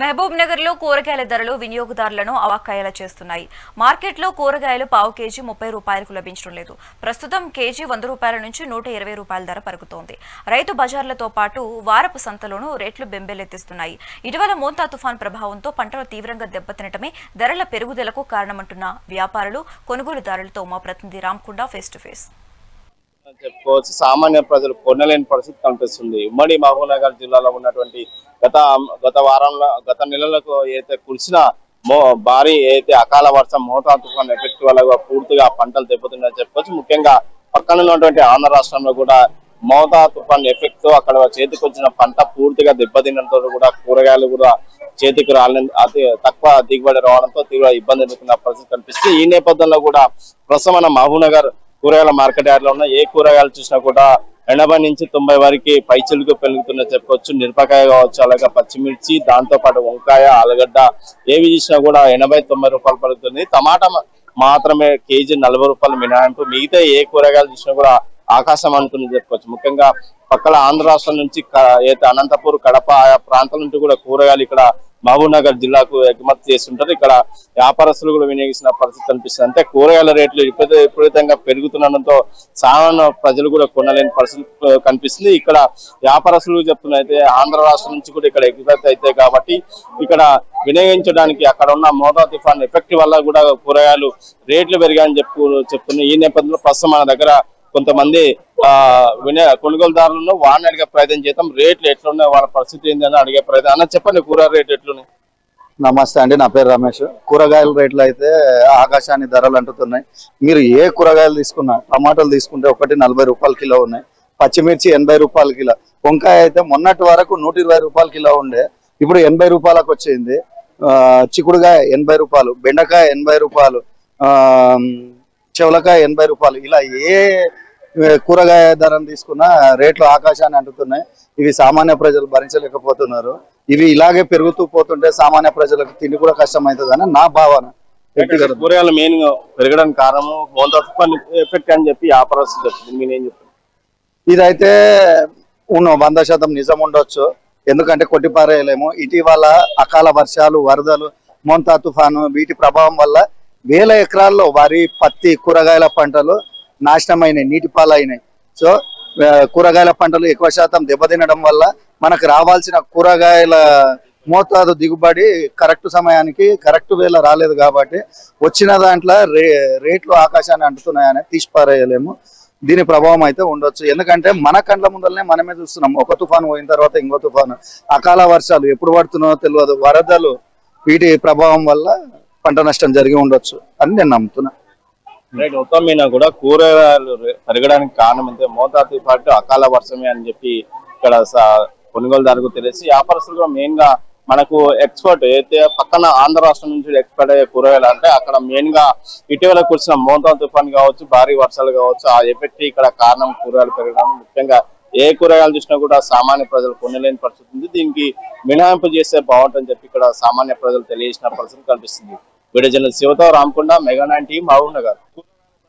మహబూబ్ నగర్లో కూరగాయల ధరలు వినియోగదారులను అవాక్కయ్యేలా చేస్తున్నాయి. మార్కెట్లో కూరగాయలు పావు కేజీ ముప్పై రూపాయలకు లభించడం లేదు. ప్రస్తుతం కేజీ వంద రూపాయల నుంచి నూట ఇరవై రూపాయల ధర పరుగుతోంది. రైతు బజార్లతో పాటు వారపు సంతలోనూ రేట్లు బెంబేలెత్తిస్తున్నాయి. ఇటీవల మోంతా తుఫాన్ ప్రభావంతో పంటలు తీవ్రంగా దెబ్బతినటమే ధరల పెరుగుదలకు కారణమంటున్న వ్యాపారులు కొనుగోలుదారులతో మా ప్రతినిధి రామ్కుండా ఫేస్ టు ఫేస్ చెప్పుకోవచ్చు. సామాన్య ప్రజలు కొనలేని పరిస్థితి కనిపిస్తుంది. ఉమ్మడి మహబూబ్నగర్ జిల్లాలో ఉన్నటువంటి గత గత వారంలో గత నెలలకు అయితే కురిసిన మో భారీ అయితే అకాల వర్షం మోతా తుఫాన్ ఎఫెక్ట్ వల్ల పూర్తిగా పంటలు దెబ్బతిన్నాయని చెప్పుకోవచ్చు. ముఖ్యంగా పక్కన ఉన్నటువంటి ఆంధ్ర రాష్ట్రంలో కూడా మోతా తుఫాన్ ఎఫెక్ట్తో అక్కడ చేతికి వచ్చిన పంట పూర్తిగా దెబ్బతినడంతో కూడా కూరగాయలు కూడా చేతికి రాలని అతి తక్కువ దిగుబడి రావడంతో తీవ్ర ఇబ్బంది ఎదుర్కొన్న పరిస్థితి కనిపిస్తుంది. ఈ నేపథ్యంలో కూడా ప్రస్తుతం మన మహబూబ్నగర్ కూరగాయల మార్కెట్ యార్డ్లో ఉన్న ఏ కూరగాయలు చూసినా కూడా ఎనభై నుంచి తొంభై వరకు పైచులకు పెరుగుతున్న చెప్పుకోవచ్చు మిరపకాయ కావచ్చు అలాగే పచ్చిమిర్చి దాంతో పాటు వంకాయ ఆలుగడ్డ ఏవి చూసినా కూడా ఎనభై తొంభై రూపాయలు పడుతుంది టమాటా మాత్రమే కేజీ నలభై రూపాయలు మినహాయింపు. మిగతా ఏ కూరగాయలు చూసినా కూడా ఆకాశం అనుకుని చెప్పుకోవచ్చు ముఖ్యంగా పక్కల ఆంధ్ర రాష్ట్రం నుంచి అనంతపూర్ కడప ఆయా ప్రాంతాల నుంచి కూడా కూరగాయలు ఇక్కడ మహబూబ్నగర్ జిల్లాకు ఎగుమతి చేస్తుంటారు. ఇక్కడ వ్యాపారస్తులు కూడా వినియోగిస్తున్న పరిస్థితి కనిపిస్తుంది అంటే కూరగాయల రేట్లు విపరీత విపరీతంగా పెరుగుతుండడంతో సామాన్య ప్రజలు కూడా కొనలేని పరిస్థితి కనిపిస్తుంది. ఇక్కడ వ్యాపారస్తులు చెప్తున్న అయితే ఆంధ్ర రాష్ట్రం నుంచి కూడా ఇక్కడ ఎగుమతి అయితే కాబట్టి ఇక్కడ వినియోగించడానికి అక్కడ ఉన్న మోటార్ తుఫాన్ ఎఫెక్ట్ వల్ల కూడా కూరగాయలు రేట్లు పెరిగాయని చెప్పు చెప్తున్నాయి ఈ నేపథ్యంలో ప్రస్తుతం మన దగ్గర కొంతమంది ఆ కొనుగోలుదారులను వాడిని అడిగే ప్రయత్నం చేద్దాం. రేట్లు ఎట్లున్నాయి వాళ్ళ పరిస్థితి ఏందని అడిగే ప్రయత్నం. అన్న చెప్పండి కూర రేట్ ఎట్లున్నాయి? నమస్తే అండి నా పేరు రమేష్. కూరగాయల రేట్లు అయితే ఆకాశాన్ని ధరలు అంటుతున్నాయి. మీరు ఏ కూరగాయలు తీసుకున్నా టమాటాలు తీసుకుంటే ఒకటి నలభై రూపాయల కిలో ఉన్నాయి. పచ్చిమిర్చి ఎనభై రూపాయల కిలో. వంకాయ అయితే మొన్నటి వరకు నూట ఇరవై రూపాయల కిలో ఉండే. ఇప్పుడు ఎనభై రూపాయలకు వచ్చింది. చిక్కుడుకాయ ఎనభై రూపాయలు బెండకాయ ఎనభై రూపాయలు ఆ చెవలకాయ ఎనభై రూపాయలు. ఇలా ఏ కూరగాయ ధరను తీసుకున్నా రేట్లు ఆకాశాన్ని అంటుతున్నాయి. ఇవి సామాన్య ప్రజలు భరించలేకపోతున్నారు. ఇవి ఇలాగే పెరుగుతూ పోతుంటే సామాన్య ప్రజలకు తిండి కూడా కష్టమవుతుందని నా భావన. కూరగాయలు మెయిన్ పెరగడానికి కారణం తుఫాన్ ఎఫెక్ట్ అని చెప్పి వ్యాపారస్తులు చెప్తుంది. నేనేం చెప్తాను ఇదైతే ఉన్న వంద శాతం నిజం ఉండొచ్చు. ఎందుకంటే కొట్టిపారేయలేము. ఇటీవల అకాల వర్షాలు వరదలు మోంతా తుఫాను వీటి ప్రభావం వల్ల వేల ఎకరాల్లో వరి పత్తి కూరగాయల పంటలు నాశనమైనాయి నీటి పాలైనాయి సో కూరగాయల పంటలు ఎక్కువ శాతం దెబ్బతినడం వల్ల మనకు రావాల్సిన కూరగాయల మోతాదు దిగుబడి కరెక్ట్ సమయానికి కరెక్ట్ వేళ రాలేదు కాబట్టి వచ్చిన దాంట్లో రే రేట్లు ఆకాశాన్ని అంటుతున్నాయని తీసిపారేయలేము. దీని ప్రభావం అయితే ఉండొచ్చు. ఎందుకంటే మన కండ్ల ముందరనే మనమే చూస్తున్నాం. ఒక తుఫాను పోయిన తర్వాత ఇంకో తుఫాను. అకాల వర్షాలు ఎప్పుడు పడుతున్నాయో తెలియదు. వరదలు వీటి ప్రభావం వల్ల పంట నష్టం జరిగి ఉండొచ్చు అని నేను నమ్ముతున్నా. రైట్ మొత్తం మీద కూడా కూరగాయలు పెరగడానికి కారణం అంటే మోతాదు పాటు అకాల వర్షమే అని చెప్పి ఇక్కడ కొనుగోలు కొనుగోలుదారుకు తెలిసి వ్యాపారస్తులు కూడా మెయిన్గా మనకు ఎక్స్పోర్ట్ అయితే పక్కన ఆంధ్ర రాష్ట్రం నుంచి ఎక్స్పోర్ట్ అయ్యే కూరగాయలు అంటే అక్కడ మెయిన్గా ఇటీవల కురిసిన మోతా తుఫాన్ కావచ్చు భారీ వర్షాలు కావచ్చు ఆ ఎఫెక్ట్ ఇక్కడ కారణం కూరగాయలు పెరగడం. ముఖ్యంగా ఏ కూరగాయలు చూసినా కూడా సామాన్య ప్రజలు కొనలేని పరిస్థితి ఉంది. దీనికి మినహాయింపు చేస్తే బాగుంటుందని చెప్పి ఇక్కడ సామాన్య ప్రజలు తెలియజేసిన పరిస్థితి కనిపిస్తుంది. Video journal శివతో Ramakonda mega nine team Mahbub Nagar.